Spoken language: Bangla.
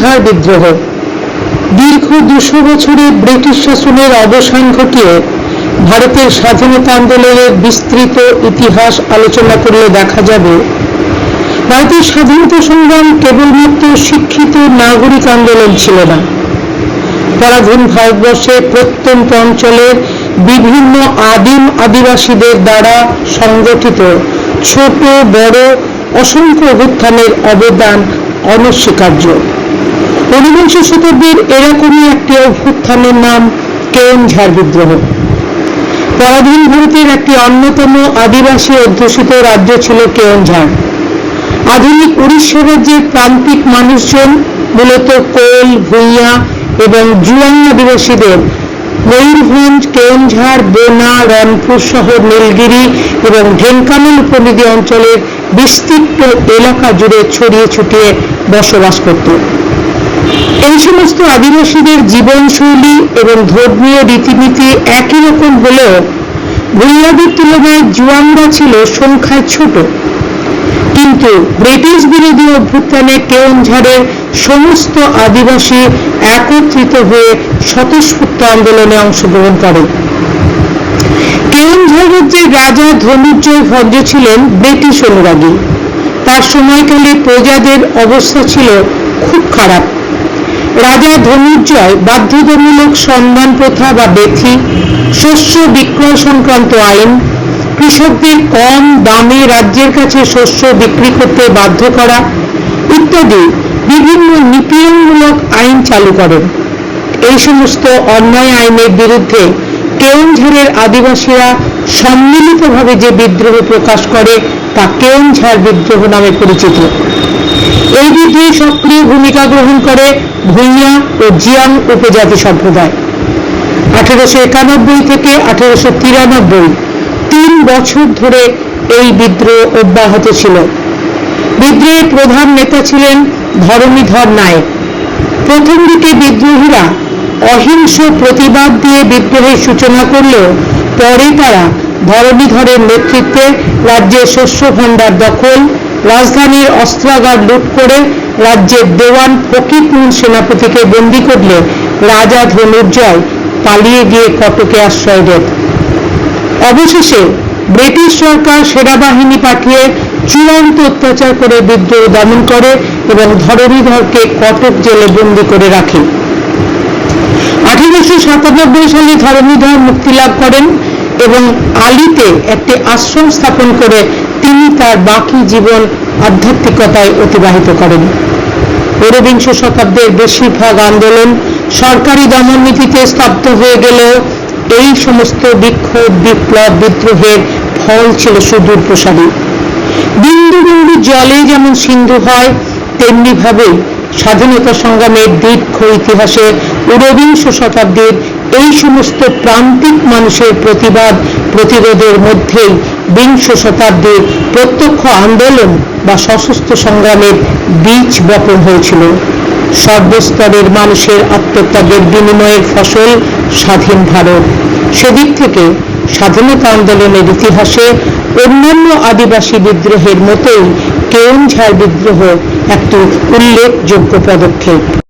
কেওনঝাড় বিদ্রোহ? দীর্ঘ দুশো বছরে ব্রিটিশ শাসনের অবসান ঘটিয়ে ভারতের স্বাধীনতা আন্দোলনের বিস্তৃত ইতিহাস আলোচনা করলে দেখা যাবে, ভারতের স্বাধীনতা সংগ্রাম কেবলমাত্র শিক্ষিত নাগরিক আন্দোলন ছিল না। পরাধীন ভারতবর্ষের প্রত্যন্ত অঞ্চলের বিভিন্ন আদিম আদিবাসীদের দ্বারা সংগঠিত ছোট, বড়, অসংখ্য অভ্যুত্থানের অবদান অনস্বীকার্য। ঊনবিংশ শতাব্দীর এরকমই একটি অভ্যুত্থানের নাম কেওনঝাড় বিদ্রোহ। পরাধীন ভারতের একটি অন্যতম আদিবাসী অধ্যুষিত রাজ্য ছিল কেওনঝাড় আধুনিক উড়িষ্যা রাজ্যের প্রান্তিক মানুষজন মূলত কোল ভূঁইয়া এবং জুয়াং আদিবাসীদের ময়ূরভঞ্জ কেওনঝাড় বোনা, রংপুর শহর, নীলগিরি এবং ঢেঙ্কানাল উপনদী অঞ্চলের বিস্তৃত এলাকা জুড়ে ছড়িয়ে ছুটিয়ে বসবাস করত। এই সমস্ত আদিবাসীদের জীবনশৈলী এবং ধর্মীয় রীতিনীতি একই রকম হলেও ভূঁইয়াদের তুলনায় জুয়াংরা ছিল সংখ্যায় ছোট। কিন্তু ব্রিটিশ বিরোধী অভ্যুত্থানে কেওনঝাড়ের সমস্ত আদিবাসী একত্রিত হয়ে স্বতঃস্ফূর্ত আন্দোলনে অংশগ্রহণ করে। কেওনঝাড় রাজ্যের রাজা ধনুর্জয় ভদ্র ছিলেন ব্রিটিশ অনুরাগী, তার সময়কালে প্রজাদের অবস্থা ছিল খুব খারাপ। রাজা ধনুর্জয়, বাধ্যতামূলক সন্ধান প্রথা বা বেথি শস্য বিক্রয় সংক্রান্ত আইন, কৃষকদের কম দামে রাজ্যের কাছে শস্য বিক্রি করতে বাধ্য করা ইত্যাদি বিভিন্ন নিপীড়নমূলক আইন চালু করেন। এই সমস্ত অন্যায় আইনের বিরুদ্ধে কেওনঝাড়ের আদিবাসীরা সম্মিলিতভাবে যে বিদ্রোহ প্রকাশ করে তা কেওনঝাড় বিদ্রোহ নামে পরিচিত। এই বিদ্রোহে সক্রিয় ভূমিকা গ্রহণ করে ভূঁইয়া ও জিয়াং উপজাতি সম্প্রদায়। আঠেরোশো একানব্বই থেকে আঠেরোশো তিরানব্বই, তিন বছর ধরে এই বিদ্রোহ অব্যাহত ছিল। বিদ্রোহের প্রধান নেতা ছিলেন ধরণীধর নায়ক। প্রথম দিকে বিদ্রোহীরা অহিংস প্রতিবাদ দিয়ে বিদ্রোহের সূচনা করলেও পরে তারা ধরণীধরের নেতৃত্বে রাজ্যের শস্য ভাণ্ডার দখল রাজধানীর অস্ত্রাগার লুট করে রাজ্যের দেওয়ান ফকিরপুর সেনাপতিকে বন্দী করলে রাজা ধনুর্জয় পালিয়ে গিয়ে কটকে আশ্রয় দেন। অবশেষে ব্রিটিশ সরকার সেনাবাহিনী পাঠিয়ে চূড়ান্ত অত্যাচার করে বিদ্রোহ দমন করে এবং ধরণীধরকে কটক জেলে বন্দি করে রাখে। আঠেরোশো সাতানব্বই সালে ধরণীধর মুক্তি লাভ করেন এবং আলিতে একটি আশ্রম স্থাপন করে তিনি তার বাকি জীবন আধ্যাত্মিকতায় অতিবাহিত করেন। ঊনবিংশ শতাব্দীর বেশিরভাগ আন্দোলন সরকারি দমন নীতিতে স্তব্ধ হয়ে গেলেও এই সমস্ত বিক্ষোভ বিপ্লব, বিদ্রোহের ফল ছিল সুদূর প্রসারী বিন্দু বিন্দু জলে যেমন সিন্ধু হয় তেমনি ভাবেই স্বাধীনতা সংগ্রামের দীর্ঘ ইতিহাসে ঊনবিংশ শতাব্দীর এই সমস্ত প্রান্তিক মানুষের প্রতিবাদ, প্রতিরোধের মধ্যেই বিংশ শতাব্দীর প্রত্যক্ষ আন্দোলন বা সশস্ত্র সংগ্রামের বীজ বপন হয়েছিল। সর্বস্তরের মানুষের আত্মত্যাগের বিনিময়ের ফসল স্বাধীন ভারত। সেদিক থেকে স্বাধীনতা আন্দোলনের ইতিহাসে অন্যান্য আদিবাসী বিদ্রোহের মতোই কেওনঝাড় বিদ্রোহ একটি উল্লেখযোগ্য পদক্ষেপ।